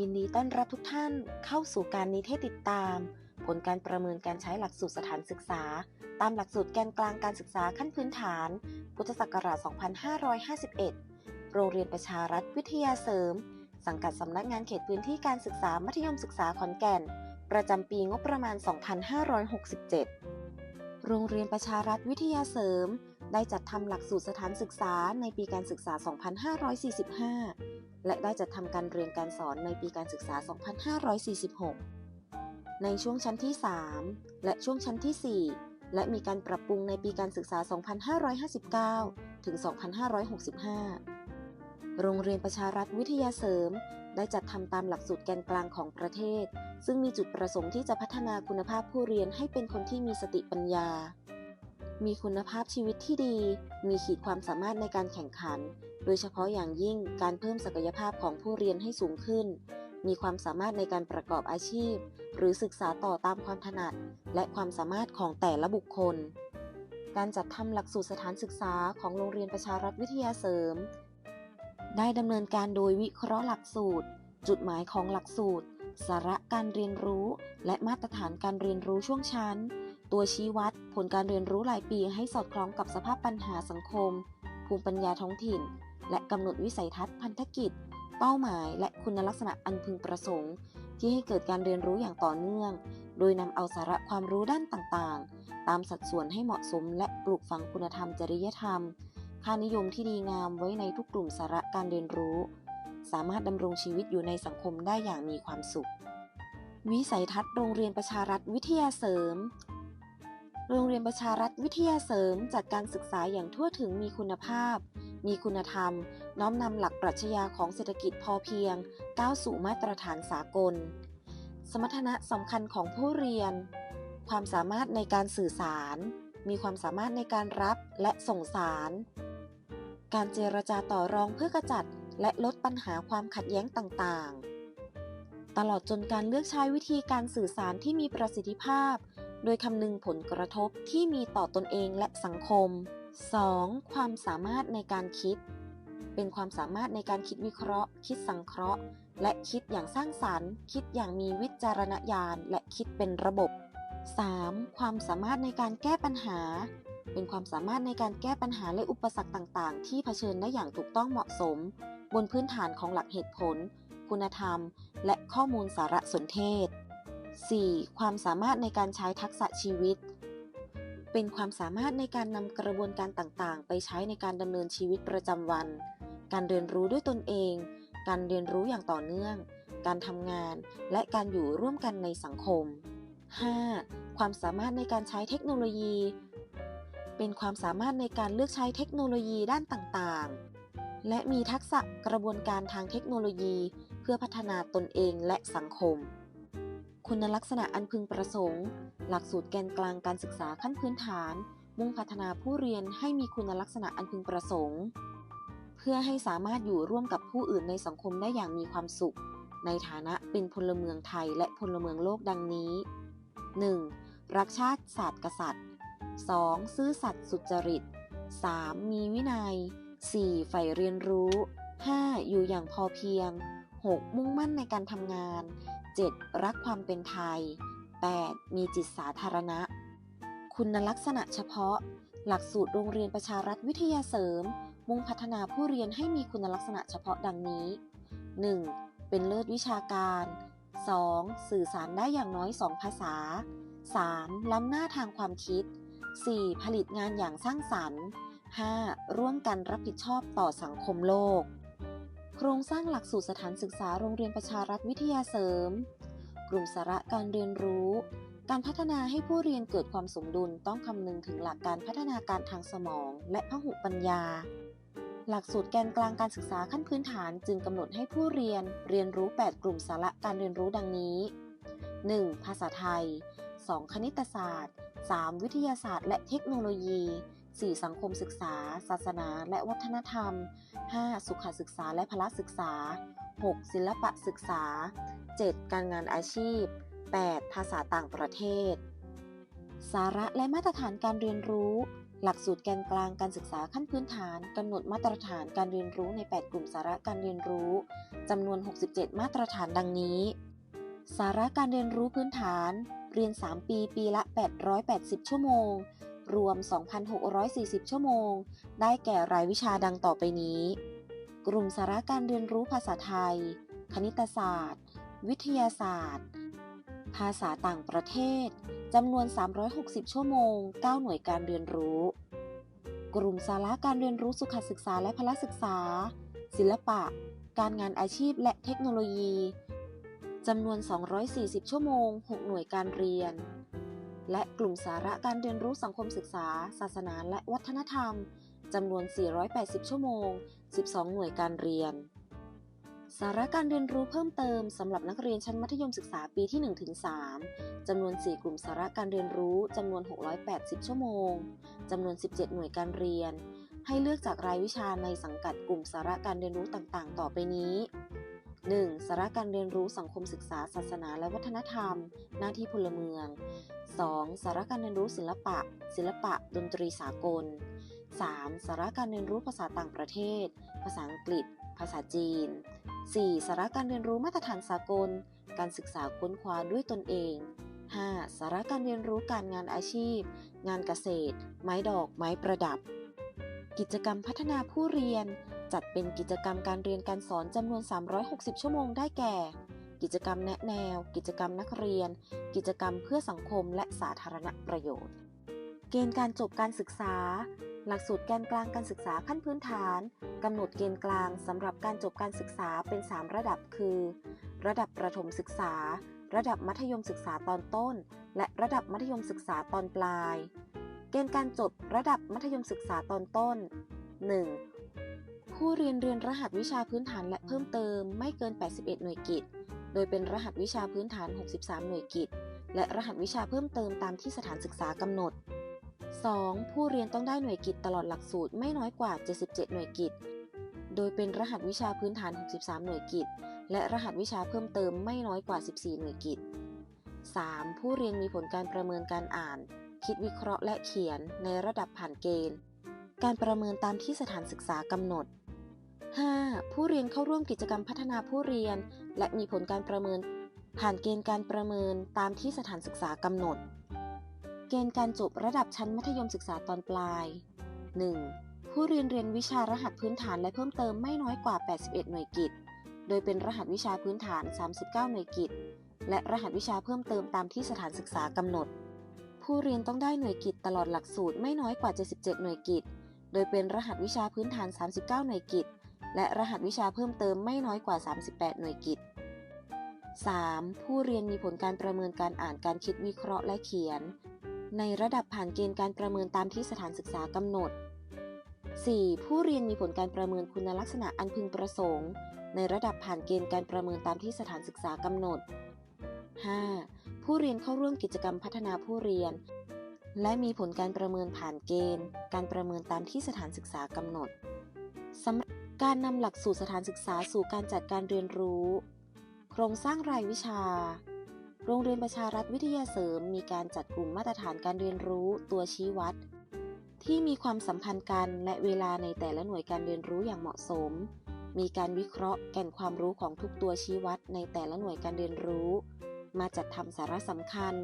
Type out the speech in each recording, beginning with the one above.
ยินดีต้อนรับทุกท่านเข้าสู่การนิเทศติดตาม ผลการประเมินการใช้หลักสูตรสถานศึกษา ตามหลักสูตรแกนกลางการศึกษาขั้นพื้นฐาน พุทธศักราช 2551 โรงเรียนประชารัฐวิทยาเสริม สังกัดสำนักงานเขตพื้นที่การศึกษามัธยมศึกษาขอนแก่น ประจำปีงบประมาณ 2567 โรงเรียนประชารัฐวิทยาเสริม ได้จัดทำหลักสูตรสถานศึกษาในปีการศึกษา 2545 และได้จัดทำการเรียนการสอนในปีการศึกษา 2546 ในช่วงชั้นที่ 3 และช่วงชั้นที่ 4 และมีการปรับปรุงในปีการศึกษา 2559 ถึง 2565 โรงเรียนประชารัฐวิทยาเสริม ได้จัดทำตามหลักสูตรแกนกลางของประเทศ ซึ่งมีจุดประสงค์ที่จะพัฒนาคุณภาพผู้เรียนให้เป็นคนที่มีสติปัญญามีคุณภาพชีวิตที่ดี มีขีดความสามารถในการแข่งขัน โดยเฉพาะอย่างยิ่งการเพิ่มศักยภาพของผู้เรียนให้สูงขึ้น มีความสามารถในการประกอบอาชีพ หรือศึกษาต่อตามความถนัด และความสามารถของแต่ละบุคคล การจัดทำหลักสูตรสถานศึกษาของโรงเรียนประชารัฐวิทยาเสริม ได้ดำเนินการโดยวิเคราะห์หลักสูตร จุดหมายของหลักสูตร สาระการเรียนรู้ และมาตรฐานการเรียนรู้ช่วงชั้น ตัวชี้วัด ผลการเรียนรู้รายปีให้สอดคล้องกับสภาพปัญหาสังคม ภูมิปัญญาท้องถิ่น และกำหนดวิสัยทัศน์พันธกิจ เป้าหมาย และคุณลักษณะอันพึงประสงค์ ที่ให้เกิดการเรียนรู้อย่างต่อเนื่อง โดยนำเอาสาระความรู้ด้านต่างๆ ตามสัดส่วนให้เหมาะสม และปลูกฝังคุณธรรมจริยธรรม ค่านิยมที่ดีงามไว้ในทุกกลุ่มสาระการเรียนรู้ สามารถดำรงชีวิตอยู่ในสังคมได้อย่างมีความสุข วิสัยทัศน์โรงเรียนประชารัฐวิทยาเสริมโรงเรียนประชารัฐวิทยาเสริมจัดการศึกษาอย่างทั่วถึงมีคุณภาพ มีคุณธรรม น้อมนำหลักปรัชญาของเศรษฐกิจพอเพียง ก้าวสู่มาตรฐานสากล สมรรถนะสำคัญของผู้เรียน ความสามารถในการสื่อสาร มีความสามารถในการรับและส่งสาร การเจรจาต่อรองเพื่อกระจัดและลดปัญหาความขัดแย้งต่างๆ ตลอดจนการเลือกใช้วิธีการสื่อสารที่มีประสิทธิภาพ โดยคำนึงผลกระทบที่มีต่อตนเองและสังคม 2. ความสามารถในการคิด เป็นความสามารถในการคิดวิเคราะห์ คิดสังเคราะห์ และคิดอย่างสร้างสรรค์ คิดอย่างมีวิจารณญาณ และคิดเป็นระบบ 3. ความสามารถในการแก้ปัญหา เป็นความสามารถในการแก้ปัญหาและอุปสรรคต่างๆ ที่เผชิญได้อย่างถูกต้องเหมาะสม บนพื้นฐานของหลักเหตุผล คุณธรรม และข้อมูลสารสนเทศ 4. ความสามารถในการใช้ทักษะชีวิต เป็นความสามารถในการนำกระบวนการต่างๆ ไปใช้ในการดำเนินชีวิตประจำวัน การเรียนรู้ด้วยตนเอง การเรียนรู้อย่างต่อเนื่อง การทำงาน และการอยู่ร่วมกันในสังคม 5. ความสามารถในการใช้เทคโนโลยี เป็นความสามารถในการเลือกใช้เทคโนโลยีด้านต่างๆ และมีทักษะกระบวนการทางเทคโนโลยี เพื่อพัฒนาตนเองและสังคม คุณลักษณะอันพึงประสงค์ หลักสูตรแกนกลางการศึกษาขั้นพื้นฐาน มุ่งพัฒนาผู้เรียนให้มีคุณลักษณะอันพึงประสงค์ เพื่อให้สามารถอยู่ร่วมกับผู้อื่นในสังคมได้อย่างมีความสุข ในฐานะเป็นพลเมืองไทยและพลเมืองโลกดังนี้ 1. รักชาติศาสตร์กษัตริย์ 2. ซื่อสัตย์สุจริต 3. มีวินัย 4. ใฝ่เรียนรู้ 5. อยู่อย่างพอเพียง 6. มุ่งมั่นในการทำงาน 7. รักความเป็นไทย 8. มีจิตสาธารณะ คุณลักษณะเฉพาะ หลักสูตรโรงเรียนประชารัฐวิทยาเสริม มุ่งพัฒนาผู้เรียนให้มีคุณลักษณะเฉพาะดังนี้ 1. เป็นเลิศวิชาการ 2. สื่อสารได้อย่างน้อย 2 ภาษา 3. ล้ำหน้าทางความคิด 4. ผลิตงานอย่างสร้างสรรค์ 5. ร่วมกันรับผิดชอบต่อสังคมโลก โครงสร้างหลักสูตรสถานศึกษาโรงเรียนประชารัฐวิทยาเสริม กลุ่มสาระการเรียนรู้ การพัฒนาให้ผู้เรียนเกิดความสมดุลต้องคำนึงถึงหลักการพัฒนาการทางสมอง และพหุปัญญา หลักสูตรแกนกลางการศึกษาขั้นพื้นฐานจึงกำหนดให้ผู้เรียนเรียนรู้ 8 กลุ่มสาระการเรียนรู้ดังนี้ 1. ภาษาไทย 2. คณิตศาสตร์ 3. วิทยาศาสตร์ และเทคโนโลยี 4. สังคมศึกษา ศาสนา และวัฒนธรรม 5. สุขศึกษาและพละศึกษา 6. ศิลปะศึกษา 7. การงานอาชีพ 8. ภาษาต่างประเทศ สาระและมาตรฐานการเรียนรู้ หลักสูตรแกนกลางการศึกษาขั้นพื้นฐานกำหนดมาตรฐานการเรียนรู้ใน 8 กลุ่มสาระการเรียนรู้จำนวน 67 มาตรฐานดังนี้ สาระการเรียนรู้พื้นฐาน เรียน 3 ปี ปีละ 880 ชั่วโมง รวม 2,640 ชั่วโมง ได้แก่รายวิชาดังต่อไปนี้ กลุ่มสาระการเรียนรู้ภาษาไทย คณิตศาสตร์ วิทยาศาสตร์ ภาษาต่างประเทศ จำนวน 360 ชั่วโมง 9 หน่วยการเรียนรู้ กลุ่มสาระการเรียนรู้สุขศึกษาและพละศึกษา ศิลปะ การงานอาชีพและเทคโนโลยี จำนวน 240 ชั่วโมง 6 หน่วยการเรียน และกลุ่มสาระการเรียนรู้สังคมศึกษา ศาสนาและวัฒนธรรม จำนวน 480 ชั่วโมง 12 หน่วยการเรียน สาระการเรียนรู้เพิ่มเติมสำหรับนักเรียนชั้นมัธยมศึกษาปีที่ 1-3 จำนวน 4 กลุ่มสาระการเรียนรู้จำนวน 680 ชั่วโมง จำนวน 17 หน่วยการเรียน ให้เลือกจากรายวิชาในสังกัดกลุ่มสาระการเรียนรู้ต่างๆ ต่อไปนี้ 1. สาระการเรียนรู้สังคมศึกษา ศาสนา และวัฒนธรรม หน้าที่พลเมือง 2. สาระการเรียนรู้ศิลปะ ศิลปะ ดนตรีสากล 3. สาระการเรียนรู้ภาษาต่างประเทศ ภาษาอังกฤษ ภาษาจีน 4. สาระการเรียนรู้มาตรฐานสากล การศึกษาค้นคว้าด้วยตนเอง 5. สาระการเรียนรู้การงานอาชีพ งานเกษตร ไม้ดอก ไม้ประดับ กิจกรรมพัฒนาผู้เรียน จัดเป็นกิจกรรมการเรียนการสอนจำนวน 360 ชั่วโมงได้แก่ กิจกรรมแนะแนว กิจกรรมนักเรียน กิจกรรมเพื่อสังคมและสาธารณประโยชน์ เกณฑ์การจบการศึกษา หลักสูตรแกนกลางการศึกษาขั้นพื้นฐานกำหนดเกณฑ์กลางสำหรับการจบการศึกษาเป็น 3 ระดับคือ ระดับประถมศึกษา ระดับมัธยมศึกษาตอนต้น และระดับมัธยมศึกษาตอนปลาย เกณฑ์การจบระดับมัธยมศึกษาตอนต้น 1. ผู้เรียนเรียนรหัสวิชาพื้นฐานและเพิ่มเติมไม่เกิน 81 หน่วยกิต โดยเป็นรหัสวิชาพื้นฐาน 63 หน่วยกิต และรหัสวิชาเพิ่มเติมตามที่สถานศึกษากำหนด 2. ผู้เรียนต้องได้หน่วยกิตตลอดหลักสูตรไม่น้อยกว่า 77 หน่วยกิต โดยเป็นรหัสวิชาพื้นฐาน 63 หน่วยกิต และรหัสวิชาเพิ่มเติมไม่น้อยกว่า 14 หน่วยกิต 3. ผู้เรียนมีผลการประเมินการอ่าน คิดวิเคราะห์และเขียนในระดับผ่านเกณฑ์ การประเมินตามที่สถานศึกษากำหนด 5. ผู้เรียนเข้าร่วมกิจกรรมพัฒนาผู้เรียน และมีผลการประเมิน ผ่านเกณฑ์การประเมินตามที่สถานศึกษากำหนด เกณฑ์การจบระดับชั้นมัธยมศึกษาตอนปลาย 1. ผู้เรียนเรียนวิชารหัสพื้นฐานและเพิ่มเติมไม่น้อยกว่า 81 หน่วยกิตโดยเป็นรหัสวิชาพื้นฐาน 39 หน่วยกิตและรหัสวิชาเพิ่มเติมตามที่สถานศึกษากำหนด ผู้เรียนต้องได้หน่วยกิตตลอดหลักสูตรไม่น้อยกว่า 77 หน่วยกิตโดยเป็นรหัสวิชาพื้นฐาน 39 หน่วยกิต และรหัสวิชาเพิ่มเติมไม่น้อยกว่า 38 หน่วยกิต 3. ผู้เรียนมีผลการประเมินการอ่านการคิดวิเคราะห์และเขียน ในระดับผ่านเกณฑ์การประเมินตามที่สถานศึกษากำหนด 4. ผู้เรียนมีผลการประเมินคุณลักษณะอันพึงประสงค์ ในระดับผ่านเกณฑ์การประเมินตามที่สถานศึกษากำหนด 5. ผู้เรียนเข้าร่วมกิจกรรมพัฒนาผู้เรียน และมีผลการประเมินผ่านเกณฑ์ การประเมินตามที่สถานศึกษากำหนดสำหรับการนำหลักสูตรสถานศึกษาสู่การจัดการเรียนรู้ โครงสร้างรายวิชา โรงเรียนประชารัฐวิทยาเสริม มีการจัดกลุ่มมาตรฐานการเรียนรู้ตัวชี้วัด ที่มีความสัมพันธ์กันและเวลาในแต่ละหน่วยการเรียนรู้อย่างเหมาะสม มีการวิเคราะห์แก่นความรู้ของทุกตัวชี้วัดในแต่ละหน่วยการเรียนรู้ มาจัดทำสาระสำคัญ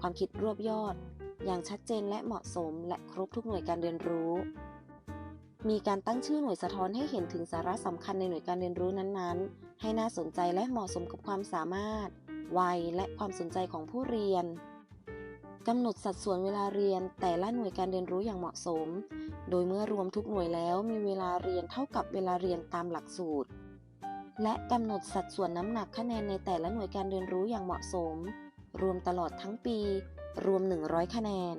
ความคิดรวบยอด อย่างชัดเจนและเหมาะสม และครบทุกหน่วยการเรียนรู้ มีการตั้งชื่อหน่วยสะท้อนให้เห็นถึงสาระสำคัญในหน่วยการเรียนรู้นั้นๆ ให้น่าสนใจและเหมาะสมกับความสามารถ วัย และความสนใจของผู้เรียนกำหนดสัดส่วนเวลาเรียนแต่ละหน่วยการเรียนรู้อย่างเหมาะสม โดยเมื่อรวมทุกหน่วยแล้วมีเวลาเรียนเท่ากับเวลาเรียนตามหลักสูตร และกำหนดสัดส่วนน้ำหนักคะแนนในแต่ละหน่วยการเรียนรู้อย่างเหมาะสม รวมตลอดทั้งปี รวม 100 คะแนน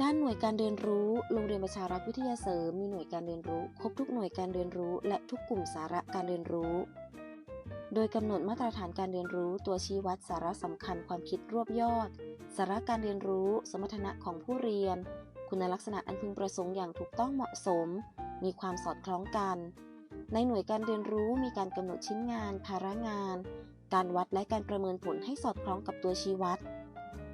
ด้านหน่วยการเรียนรู้ โรงเรียนประชารัฐวิทยาเสริม มีหน่วยการเรียนรู้ ครบทุกหน่วยการเรียนรู้ และทุกกลุ่มสาระการเรียนรู้ โดยกำหนดมาตรฐานการเรียนรู้ ตัวชี้วัดสาระสำคัญความคิดรวบยอด สาระการเรียนรู้ สมรรถนะของผู้เรียน คุณลักษณะอันพึงประสงค์อย่างถูกต้องเหมาะสม มีความสอดคล้องกัน ในหน่วยการเรียนรู้มีการกำหนดชิ้นงาน ภาระงาน การวัดและการประเมินผลให้สอดคล้องกับตัวชี้วัด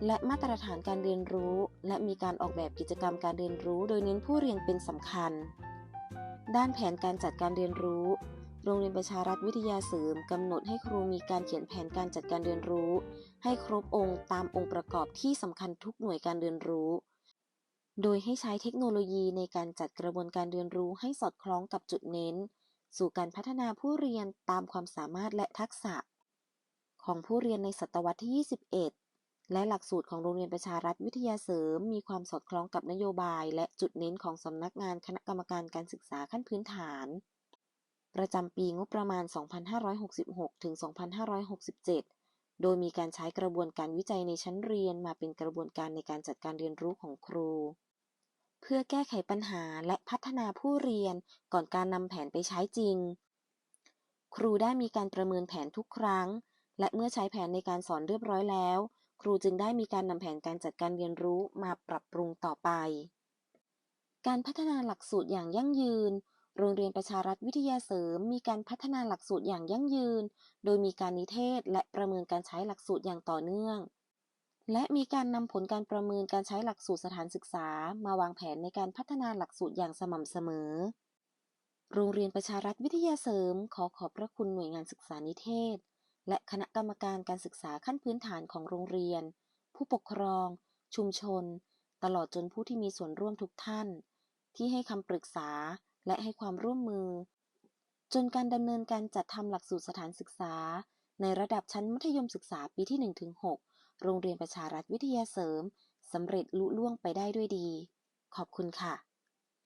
และมาตรฐานการเรียนรู้ และมีการออกแบบกิจกรรมการเรียนรู้ โดยเน้นผู้เรียนเป็นสำคัญ ด้านแผนการจัดการเรียนรู้ โรงเรียนประชารัฐวิทยาเสริมกำหนดให้ครูมีการเขียนแผนการจัดการเรียนรู้ ให้ครบองค์ตามองค์ประกอบที่สำคัญทุกหน่วยการเรียนรู้ โดยให้ใช้เทคโนโลยีในการจัดกระบวนการเรียนรู้ให้สอดคล้องกับจุดเน้น สู่การพัฒนาผู้เรียนตามความสามารถและทักษะ ของผู้เรียนในศตวรรษที่ 21 และหลักสูตรของโรงเรียนประชารัฐวิทยาเสริม มีความสอดคล้องกับนโยบาย และจุดเน้นของสำนักงานคณะกรรมการการศึกษาขั้นพื้นฐาน ประจำปีงบประมาณ 2566 ถึง 2567 โดยมีการใช้กระบวนการวิจัยในชั้นเรียนมาเป็นกระบวนการในการจัดการเรียนรู้ของครู เพื่อแก้ไขปัญหาและพัฒนาผู้เรียนก่อนการนำแผนไปใช้จริง ครูได้มีการประเมินแผนทุกครั้ง และเมื่อใช้แผนในการสอนเรียบร้อยแล้ว ครูจึงได้มีการนำแผนการจัดการเรียนรู้มาปรับปรุงต่อไป การพัฒนาหลักสูตรอย่างยั่งยืน โรงเรียนประชารัฐวิทยาเสริม มีการพัฒนาหลักสูตรอย่างยั่งยืน โดยมีการนิเทศและประเมินการใช้หลักสูตรอย่างต่อเนื่อง และมีการนำผลการประเมินการใช้หลักสูตรสถานศึกษา มาวางแผนในการพัฒนาหลักสูตรอย่างสม่ำเสมอ โรงเรียนประชารัฐวิทยาเสริม ขอขอบพระคุณหน่วยงานศึกษานิเทศ และคณะกรรมการการศึกษาขั้นพื้นฐานของโรงเรียน ผู้ปกครอง ชุมชน ตลอดจนผู้ที่มีส่วนร่วมทุกท่าน ที่ให้คำปรึกษาและให้ความร่วมมือ จนการดำเนินการจัดทำหลักสูตรสถานศึกษา ในระดับชั้นมัธยมศึกษาปีที่ 1-6 โรงเรียนประชารัฐวิทยาเสริมสำเร็จลุล่วงไปได้ด้วยดี ขอบคุณค่ะ